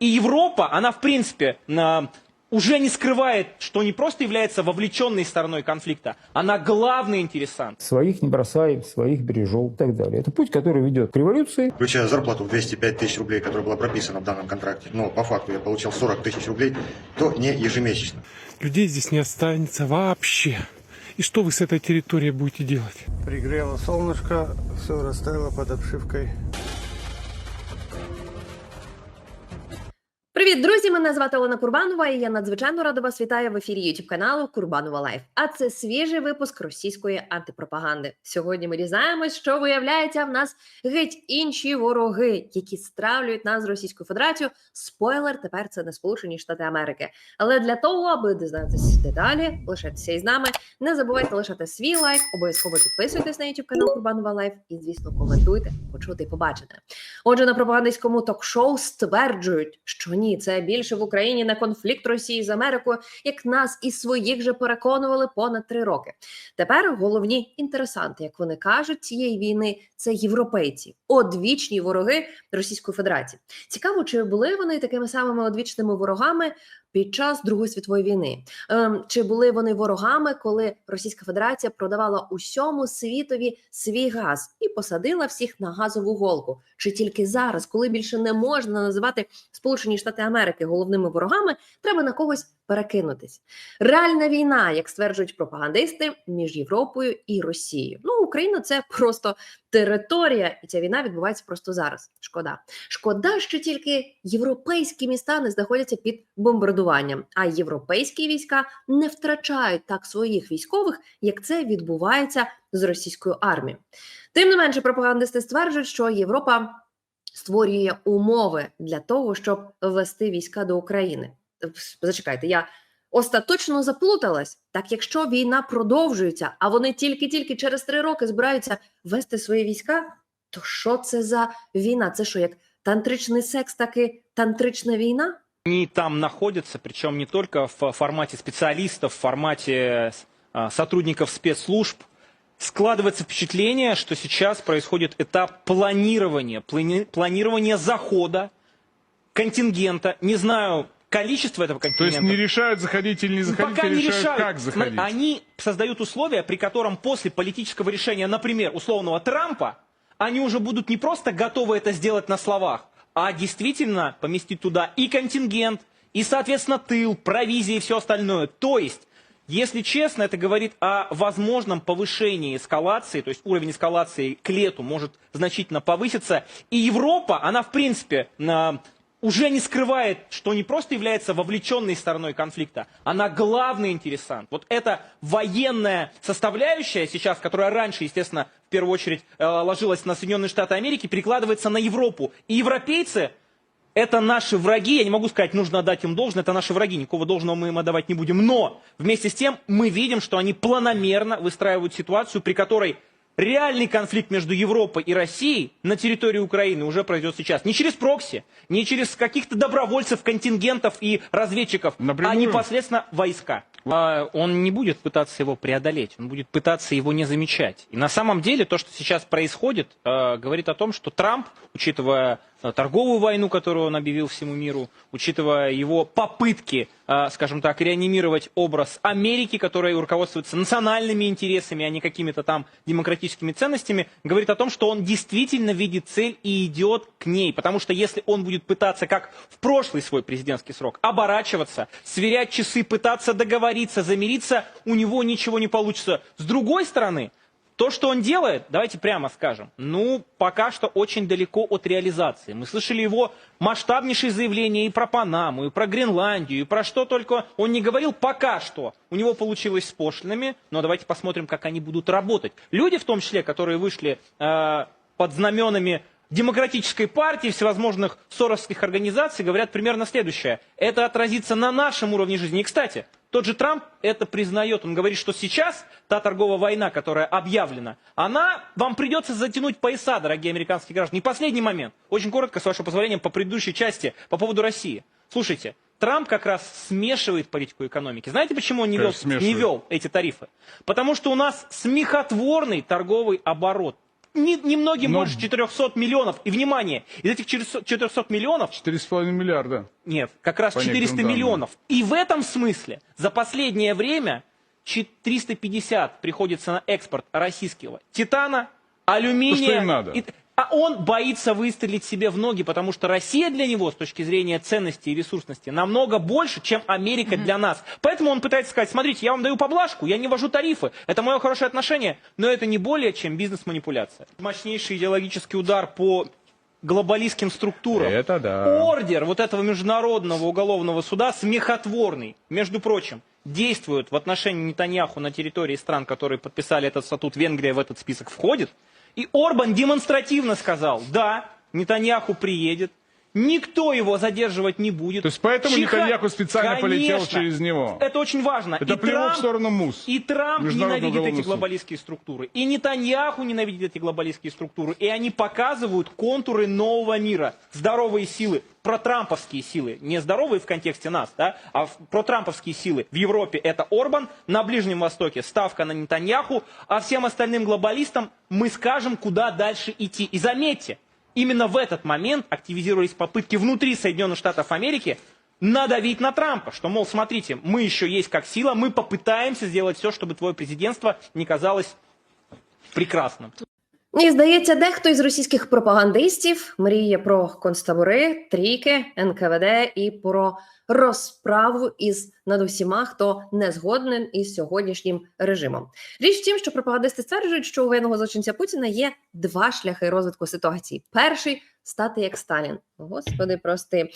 И Европа, она в принципе уже не скрывает, что не просто является вовлеченной стороной конфликта, она главный интересант. Своих не бросаем, своих бережем и так далее. Это путь, который ведет к революции. Включая зарплату в 205 тысяч рублей, которая была прописана в данном контракте, но по факту я получал 40 тысяч рублей, то не ежемесячно. Людей здесь не останется вообще. И что вы с этой территорией будете делать? Пригрело солнышко, все растаяло под обшивкой. Привіт, друзі! Мене звати Олена Курбанова, і я надзвичайно рада вас вітаю в ефірі youtube каналу Курбанова Лайф. А це свіжий випуск російської антипропаганди. Сьогодні ми дізнаємось, що виявляється в нас геть інші вороги, які стравлюють нас з Російською Федерацією. Спойлер, тепер це не Сполучені Штати Америки. Але для того, аби дізнатися деталі, лишайтеся із нами. Не забувайте лишати свій лайк, обов'язково підписуйтесь на youtube канал Курбанова Лайф і, звісно, коментуйте, почути і побачити. Отже, на пропагандистському ток-шоу стверджують, що ні, це більше в Україні на конфлікт Росії з Америкою, як нас і своїх же переконували понад три роки. Тепер головні інтересанти, як вони кажуть, цієї війни це європейці, одвічні вороги Російської Федерації. Цікаво, чи були вони такими самими одвічними ворогами під час Другої світової війни? Ем, чи були вони ворогами, коли Російська Федерація продавала усьому світові свій газ і посадила всіх на газову голку? Чи тільки зараз, коли більше не можна називати Сполучені Штати Америки головними ворогами, треба на когось перекинутись? Реальна війна, як стверджують пропагандисти, між Європою і Росією. Ну, Україна це просто територія, і ця війна відбувається просто зараз. Шкода. Шкода, що тільки європейські міста не знаходяться під бомбардуванням, а європейські війська не втрачають так своїх військових, як це відбувається з російською армією. Тим не менше, пропагандисти стверджують, що Європа створює умови для того, щоб ввести війська до України. Зачекайте, я остаточно заплуталась. Так, якщо війна продовжується, а вони тільки-тільки через три роки збираються ввести свої війська, то що це за війна? Це що, як тантричний секс, так і тантрична війна? Они там находятся, причем не только в формате специалистов, в формате а, сотрудников спецслужб. Складывается впечатление, что сейчас происходит этап планирования, плани- планирования захода контингента. Не знаю количество этого То контингента. есть не решают, заходить или не Ну, заходить, пока а не решают, решают. как заходить. Они создают условия, при котором после политического решения, например, условного Трампа, они уже будут не просто готовы это сделать на словах, а действительно поместить туда и контингент, и, соответственно, тыл, провизия и все остальное. То есть, если честно, это говорит о возможном повышении эскалации, то есть уровень эскалации к лету может значительно повыситься. И Европа, она в принципе уже не скрывает, что не просто является вовлеченной стороной конфликта, она главный интересант. Вот эта военная составляющая сейчас, которая раньше, естественно, в первую очередь э, ложилась на Соединенные Штаты Америки, перекладывается на Европу. И европейцы это наши враги, я не могу сказать, нужно отдать им должное, это наши враги, никакого должного мы им отдавать не будем. Но вместе с тем мы видим, что они планомерно выстраивают ситуацию, при которой реальный конфликт между Европой и Россией на территории Украины уже произойдет сейчас. Не через прокси, не через каких-то добровольцев, контингентов и разведчиков, а Напрямую? непосредственно войска. А, Он не будет пытаться его преодолеть, он будет пытаться его не замечать. И на самом деле то, что сейчас происходит, э, говорит о том, что Трамп, учитывая торговую войну, которую он объявил всему миру, учитывая его попытки, э, скажем так, реанимировать образ Америки, которая руководствуется национальными интересами, а не какими-то там демократическими ценностями, говорит о том, что он действительно видит цель и идет к ней. Потому что если он будет пытаться, как в прошлый свой президентский срок, оборачиваться, сверять часы, пытаться договориться, замириться, у него ничего не получится. С другой стороны, то, что он делает, давайте прямо скажем, ну, пока что очень далеко от реализации. Мы слышали его масштабнейшие заявления и про Панаму, и про Гренландию, и про что только он не говорил пока что. У него получилось с пошлинами, но давайте посмотрим, как они будут работать. Люди, в том числе, которые вышли э, под знаменами демократической партии, всевозможных соровских организаций, говорят примерно следующее. Это отразится на нашем уровне жизни. И, кстати, тот же Трамп это признает. Он говорит, что сейчас та торговая война, которая объявлена, она вам придется затянуть пояса, дорогие американские граждане. И последний момент. Очень коротко, с вашего позволения, по предыдущей части, по поводу России. Слушайте, Трамп как раз смешивает политику экономики. Знаете, почему он не вел, не вел эти тарифы? Потому что у нас смехотворный торговый оборот немногим Но- больше 400 миллионов. И, внимание, из этих 400 400 миллионов 4,5 миллиарда. Нет, как раз По 400 некоторым данным. миллионов. И в этом смысле за последнее время 350 приходится на экспорт российского титана, алюминия. То, что им надо. и- а он боится выстрелить себе в ноги, потому что Россия для него, с точки зрения ценности и ресурсности, намного больше, чем Америка для нас. Поэтому он пытается сказать, смотрите, я вам даю поблажку, я не вожу тарифы, это мое хорошее отношение, но это не более, чем бизнес-манипуляция. Мощнейший идеологический удар по глобалистским структурам. Это да. Ордер вот этого международного уголовного суда смехотворный, между прочим, действует в отношении Нетаньяху на территории стран, которые подписали этот статут. Венгрия в этот список входит. И Орбан демонстративно сказал, да, Нетаньяху приедет, никто его задерживать не будет. То есть поэтому Нетаньяху специально полетел Конечно. через него. Это очень важно. Это И Трамп- в сторону МУС. И Трамп ненавидит эти глобалистские структуры. И Нетаньяху ненавидит эти глобалистские структуры. И они показывают контуры нового мира. Здоровые силы, протрамповские силы. Не здоровые в контексте нас, да, а протрамповские силы. В Европе это Орбан, на Ближнем Востоке ставка на Нетаньяху, а всем остальным глобалистам мы скажем, куда дальше идти. И заметьте, именно в этот момент активизировались попытки внутри Соединенных Штатов Америки надавить на Трампа, что, мол, смотрите, мы еще есть как сила, мы попытаемся сделать все, чтобы твое президентство не казалось прекрасным. І здається, дехто із російських пропагандистів мріє про концтабори, трійки, НКВД і про розправу із над усіма, хто не згоден із сьогоднішнім режимом. Річ в тім, що пропагандисти стверджують, що у воєнного злочинця Путіна є два шляхи розвитку ситуації: перший стати як Сталін. Господи, прости.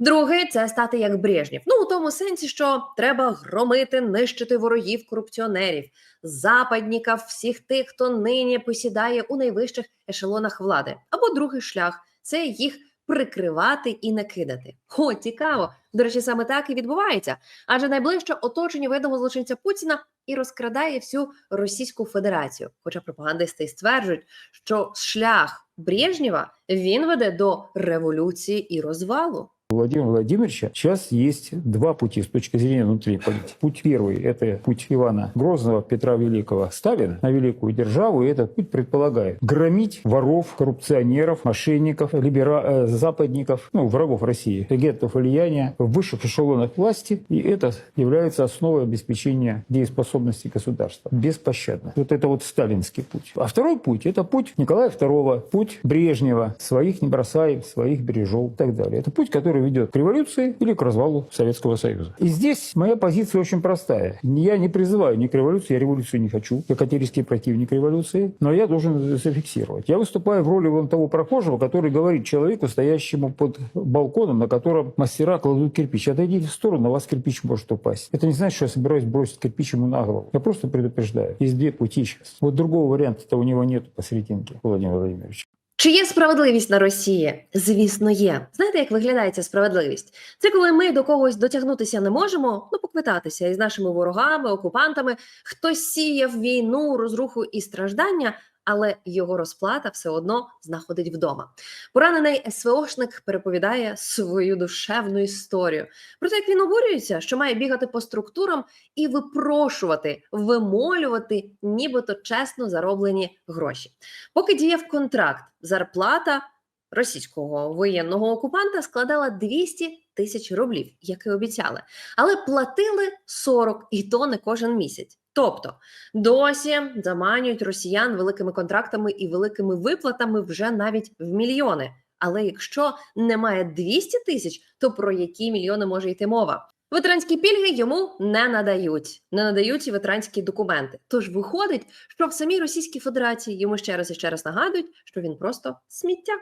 Другий це стати як Брежнєв. Ну у тому сенсі, що треба громити, нищити ворогів, корупціонерів, западніків, всіх тих, хто нині посідає у найвищих ешелонах влади. Або другий шлях це їх прикривати і не кидати. О, цікаво. До речі, саме так і відбувається. Адже найближче оточення видного злочинця Путіна і розкрадає всю Російську Федерацію. Хоча пропагандисти й стверджують, що шлях Брежнєва він веде до революції і розвалу. Владимира Владимировича сейчас есть два пути с точки зрения внутренней политики. Путь первый – это путь Ивана Грозного, Петра Великого, Сталина на великую державу. И этот путь предполагает громить воров, коррупционеров, мошенников, либера... э, западников, ну, врагов России, агентов влияния в высших эшелонах власти. И это является основой обеспечения дееспособности государства. Беспощадно. Вот это вот сталинский путь. А второй путь – это путь Николая II, путь Брежнева. Своих не бросаем, своих бережем и так далее. Это путь, который ведет к революции или к развалу Советского Союза. И здесь моя позиция очень простая. Я не призываю ни к революции, я революцию не хочу, я категорический противник революции, но я должен зафиксировать. Я выступаю в роли вон того прохожего, который говорит человеку, стоящему под балконом, на котором мастера кладут кирпич. Отойдите в сторону, на вас кирпич может упасть. Это не значит, что я собираюсь бросить кирпич ему на голову. Я просто предупреждаю. Есть две пути сейчас. Вот другого варианта-то у него нет посерединке, Владимир Владимирович. Чи є справедливість на Росії? Звісно, є. Знаєте, як виглядає ця справедливість? Це коли ми до когось дотягнутися не можемо, ну поквитатися із нашими ворогами, окупантами. Хтось сіяв війну, розруху і страждання, але його розплата все одно знаходить вдома. Поранений СВОшник переповідає свою душевну історію про те, як він обурюється, що має бігати по структурам і випрошувати, вимолювати, нібито чесно зароблені гроші. Поки діяв контракт, зарплата російського воєнного окупанта складала 200 тисяч рублів, як і обіцяли, але платили 40, і то не кожен місяць. Тобто досі заманюють росіян великими контрактами і великими виплатами вже навіть в мільйони. Але якщо немає 200 тисяч, то про які мільйони може йти мова? Ветеранські пільги йому не надають, не надають і ветеранські документи. Тож виходить, що в самій Російській Федерації йому ще раз і ще раз нагадують, що він просто сміття.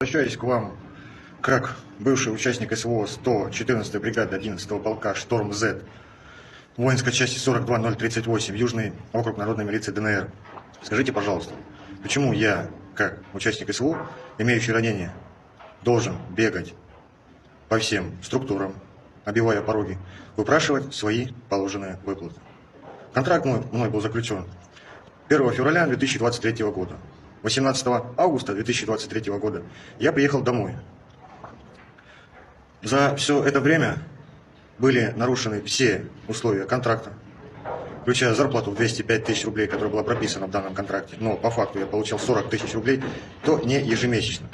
Обращаюсь к вам как бывший участник СВО 114-й бригады 11-го полка «Шторм З» воинской части 42038, Южный округ народной милиции ДНР. Скажите, пожалуйста, почему я, как участник СВО, имеющий ранение, должен бегать по всем структурам, обивая пороги, выпрашивать свои положенные выплаты? Контракт мой, мной был заключен 1 февраля 2023 года. 18 августа 2023 года я приехал домой. За все это время были нарушены все условия контракта. включая зарплату в 205 тысяч рублей, которая была прописана в данном контракте, но по факту я получал 40 тысяч рублей, то не ежемесячно.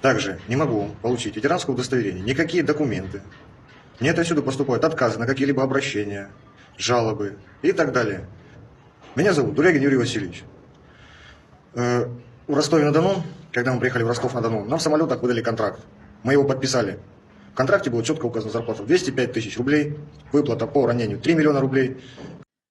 Также не могу получить ветеранское удостоверение, никакие документы. Мне отсюда поступают отказы на какие-либо обращения, жалобы и так далее. Меня зовут Дулягин Юрий Васильевич. Э, Ростове-на-Дону, когда мы приехали в Ростов-на-Дону, нам в самолетах выдали контракт. Мы его подписали. В контракте было четко указано зарплата в 205 тысяч рублей, выплата по ранению 3 миллиона рублей,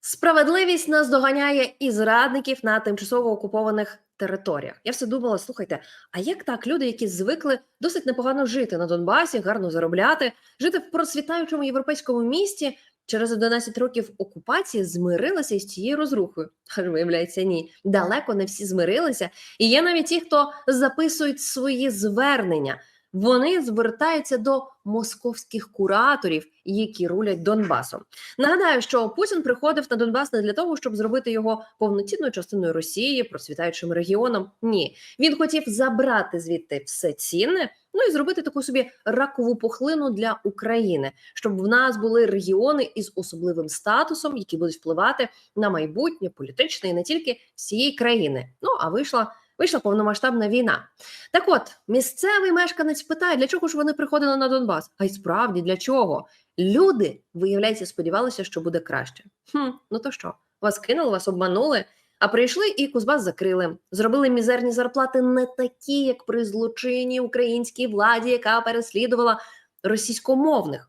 Справедливість наздоганяє і зрадників на тимчасово окупованих територіях. Я все думала: слухайте, а як так люди, які звикли досить непогано жити на Донбасі, гарно заробляти, жити в процвітаючому європейському місті, через 11 років окупації змирилися із цією розрухою? Аж виявляється, ні, далеко не всі змирилися. І є навіть ті, хто записують свої звернення. вони звертаються до московських кураторів, які рулять Донбасом. Нагадаю, що Путін приходив на Донбас не для того, щоб зробити його повноцінною частиною Росії, процвітаючим регіоном. Ні, він хотів забрати звідти все цінне, ну і зробити таку собі ракову пухлину для України, щоб в нас були регіони із особливим статусом, які будуть впливати на майбутнє політичне і не тільки всієї країни. Ну а вийшла. Вийшла повномасштабна війна. Так от, місцевий мешканець питає, для чого ж вони приходили на Донбас? А й справді для чого? Люди, виявляється, сподівалися, що буде краще. Хм, ну то що, вас кинули, вас обманули, а прийшли і Кузбас закрили. Зробили мізерні зарплати не такі, як при злочинній українській владі, яка переслідувала російськомовних.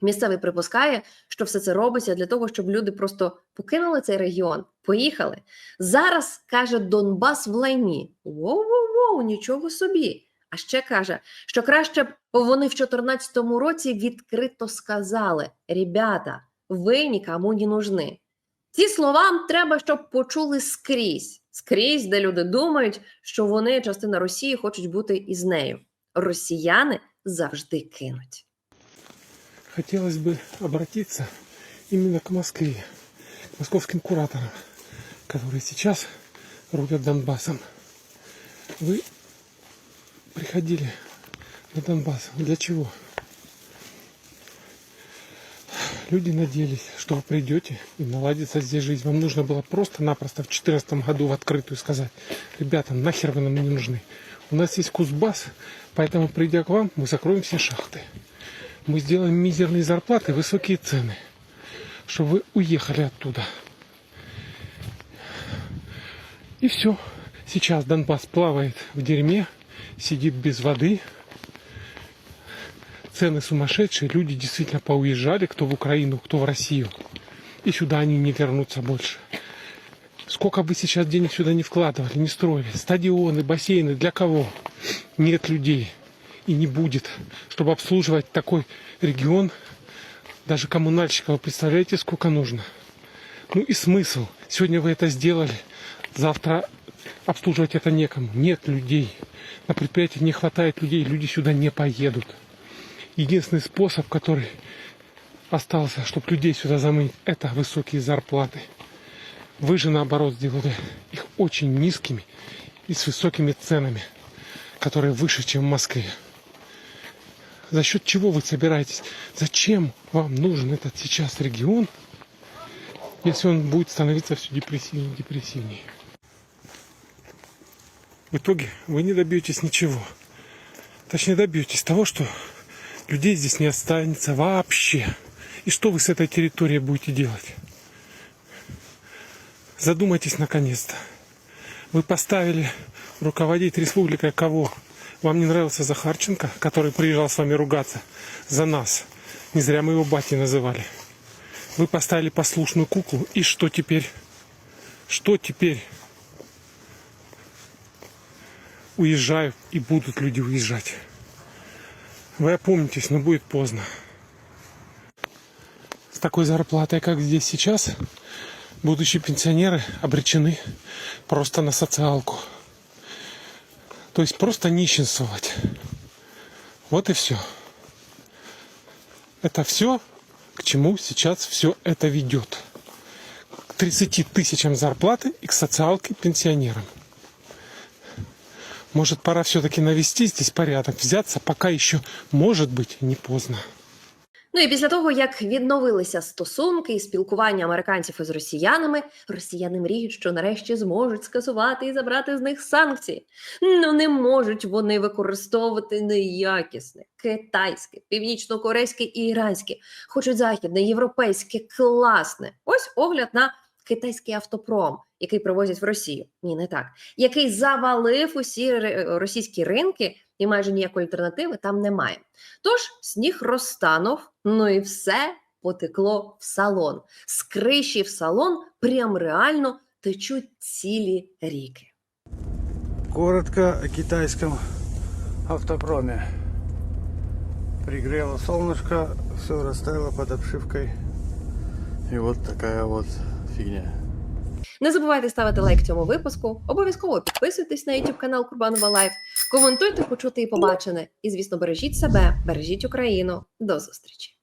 Місцевий припускає, що все це робиться для того, щоб люди просто покинули цей регіон, поїхали. Зараз каже Донбас в лайні. Воу-воу-воу, нічого собі. А ще каже, що краще б вони в 2014 році відкрито сказали: ребята, ви нікому не нужны. Ці слова треба, щоб почули скрізь, скрізь, де люди думають, що вони частина Росії хочуть бути із нею. Росіяни завжди кинуть. Хотелось бы обратиться именно к Москве, к московским кураторам, которые сейчас рулят Донбассом. Вы приходили на Донбасс. Для чего? Люди надеялись, что вы придете и наладится здесь жизнь. Вам нужно было просто-напросто в 2014 году в открытую сказать, ребята, нахер вы нам не нужны. У нас есть Кузбасс, поэтому, придя к вам, мы закроем все шахты. Мы сделаем мизерные зарплаты, высокие цены, чтобы вы уехали оттуда. И все. Сейчас Донбасс плавает в дерьме, сидит без воды. Цены сумасшедшие, люди действительно поуезжали, кто в Украину, кто в Россию. И сюда они не вернутся больше. Сколько бы сейчас денег сюда не вкладывали, не строили, стадионы, бассейны, для кого? Нет людей и не будет, чтобы обслуживать такой регион, даже коммунальщиков, вы представляете, сколько нужно? Ну и смысл. Сегодня вы это сделали, завтра обслуживать это некому. Нет людей. На предприятии не хватает людей, люди сюда не поедут. Единственный способ, который остался, чтобы людей сюда замыть, это высокие зарплаты. Вы же наоборот сделали их очень низкими и с высокими ценами, которые выше, чем в Москве. За счет чего вы собираетесь? Зачем вам нужен этот сейчас регион, если он будет становиться все депрессивнее и депрессивнее? В итоге вы не добьетесь ничего. Точнее, добьетесь того, что людей здесь не останется вообще. И что вы с этой территорией будете делать? Задумайтесь наконец-то. Вы поставили руководить республикой кого? Вам не нравился Захарченко, который приезжал с вами ругаться за нас? Не зря мы его батей называли. Вы поставили послушную куклу. И что теперь? Что теперь? Уезжают и будут люди уезжать. Вы опомнитесь, но будет поздно. С такой зарплатой, как здесь сейчас, будущие пенсионеры обречены просто на социалку. То есть просто нищенствовать. Вот и все. Это все, к чему сейчас все это ведет. К 30 тысячам зарплаты и к социалке пенсионерам. Может, пора все-таки навести здесь порядок, взяться, пока еще, может быть, не поздно. Ну і після того, як відновилися стосунки і спілкування американців із росіянами, росіяни мріють, що нарешті зможуть скасувати і забрати з них санкції. Ну не можуть вони використовувати неякісне, китайське, північно-корейське і іранське, хочуть західне, європейське, класне. Ось огляд на китайський автопром, який привозять в Росію. Ні, не так, який завалив усі російські ринки, і майже ніякої альтернативи там немає. Тож сніг розтанув, ну і все потекло в салон. З криші в салон прям реально течуть цілі ріки. Коротко о китайском автопроме. Пригрело солнышко, все растаяло под обшивкой. И вот такая вот фигня. Не забувайте ставити лайк цьому випуску. Обов'язково підписуйтесь на YouTube канал Курбанова Лайф, коментуйте, почути і побачене. І, звісно, бережіть себе, бережіть Україну. До зустрічі!